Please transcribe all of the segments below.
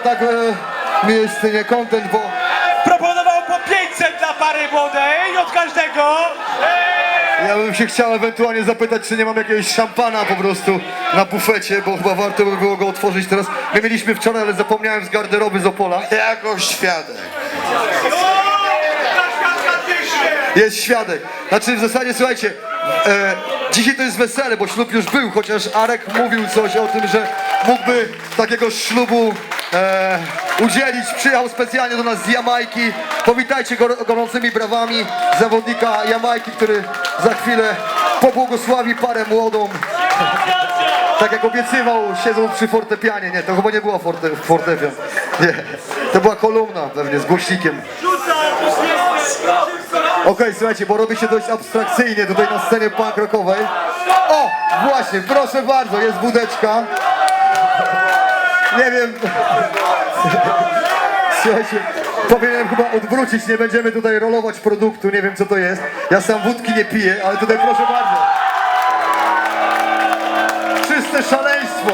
trochę tak e, mi jest nie content, bo Proponował po 500 dla pary młodej od każdego. Eee! ja bym się chciał ewentualnie zapytać, czy nie mam jakiegoś szampana po prostu na bufecie, bo chyba warto by było go otworzyć teraz. My mieliśmy wczoraj, ale zapomniałem z garderoby z Opola. Jako świadek. Jest świadek. Znaczy w zasadzie, słuchajcie, e, dzisiaj to jest wesele, bo ślub już był, chociaż Arek mówił coś o tym, że mógłby takiego ślubu e, udzielić. Przyjechał specjalnie do nas z Jamajki. Powitajcie go gorącymi brawami zawodnika Jamajki, który za chwilę pobłogosławi parę młodą. Tak jak obiecywał, siedzą przy fortepianie. Nie, to chyba nie była forte, fortepian. Nie, to była kolumna pewnie z głośnikiem. Okej, słuchajcie, bo robi się dość abstrakcyjnie tutaj na scenie punk rockowej. O, właśnie, proszę bardzo, jest wódeczka. Nie wiem. Słuchajcie, powinienem chyba odwrócić, nie będziemy tutaj rolować produktu, nie wiem co to jest. Ja sam wódki nie piję, ale tutaj proszę bardzo. Czyste szaleństwo.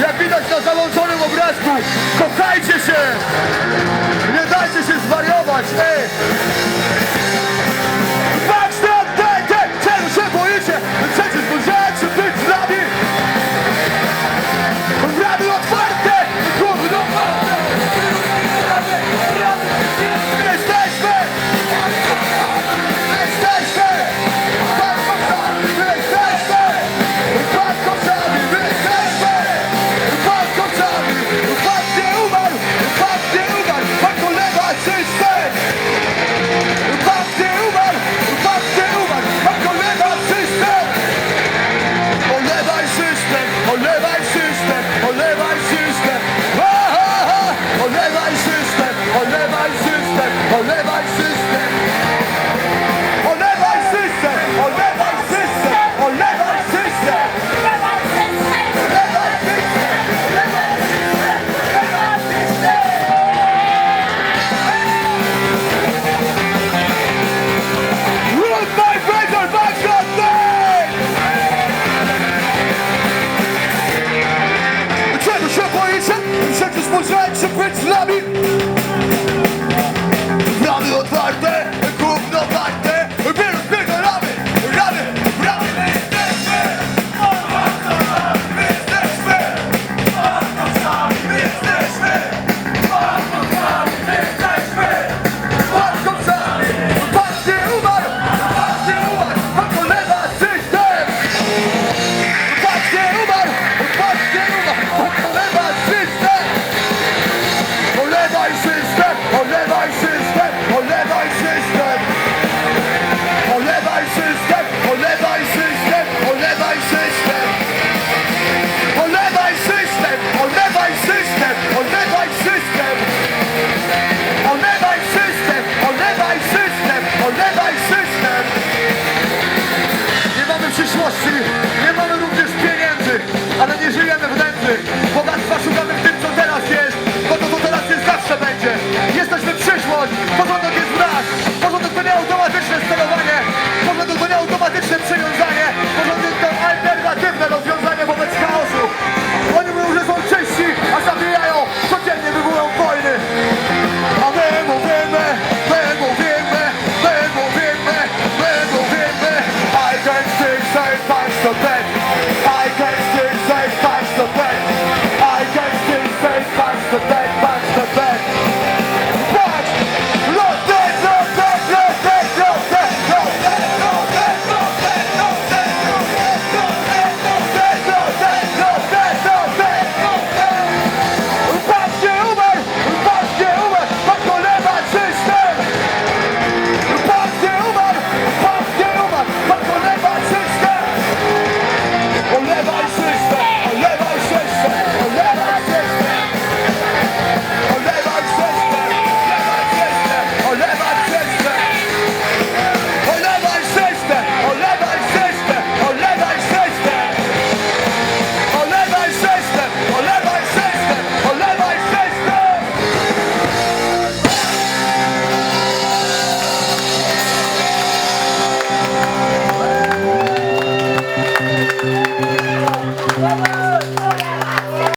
jak widać na załączonym obrazku. Kochajcie się!